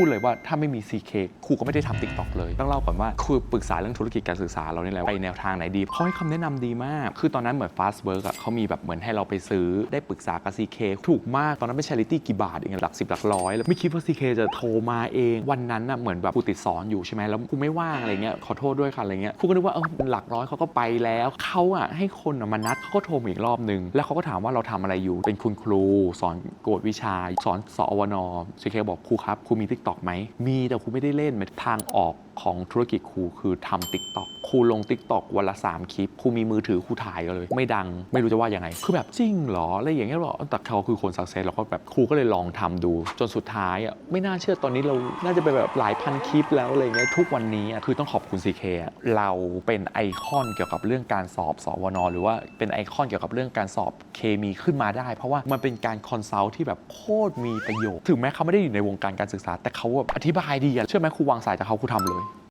พูดเลยว่าถ้าไม่มี CK ครูก็ไม่ได้ทำ TikTok เลย ต้องเล่าก่อนว่าครูปรึกษาเรื่องธุรกิจการศึกษาเราเนี่ยแหละไปแนวทางไหนดีเขาให้คำแนะนำดีมาก คือตอนนั้นเหมือน Fast Work อะเขามีแบบเหมือนให้เราไปซื้อได้ปรึกษากับ CK ถูกมากตอนนั้นไม่ charity กี่บาทเองหลักสิบหลักร้อยแล้วไม่คิดว่า CK จะโทรมาเอง วันนั้นน่ะเหมือนแบบครูติดสอนอยู่ใช่ไหมแล้วครูไม่ว่างอะไรเงี้ยขอโทษด้วยค่ะอะไรเงี้ยครูก็นึกว่าเออหลักร้อยเขาก็ไปแล้วเขาอะให้คนอะมานัดเขาก็โทรมาอีกรอบนึงแล้วเขาก็ถามว่าเราทำอะไรอยู่เป็นคุณครู สอนโกฎวิชา สอนสอวนซีเคบอกครูครับครูมี t ิ k t o k ไหม มีแต่ครูไม่ได้เล่นทางออกของธุรกิจครูคือทำ t ิ k t o k ครูลง t ิ k t o k วันละ 3 คลิปครูมีมือถือครูถ่ายก็เลย ไม่ดังไม่รู้จะว่ายังไง คือแบบจริงเหรออะไรอย่างเงี้ยหรอแต่เขาคือคนสักเซสเราก็แบบครูก็เลยลองทำดู จนสุดท้ายอะไม่น่าเชื่อตอนนี้เราน่าจะเป็นแบบหลายพันคลิปแล้วอะไรเงี้ยทุกวันนี้อะคือต้องขอบคุณ CK อะเราเป็นไอคอนเกี่ยวกับเรื่องการสอบสวนหรือว่าเป็นไอคอนเกี่ยวกับเรื่องการสอบเคมีขึ้นมาได้ เพราะว่ามันเป็นการคอนซัลท์ที่แบบโคตรมีประโยชน์ถึงแม้เขาไม่ได้อยู่ในวงการการศึกษาแต่เขาอธิบายดีอะเชื่อไหมครูวางสายจากเขาครูทำเลย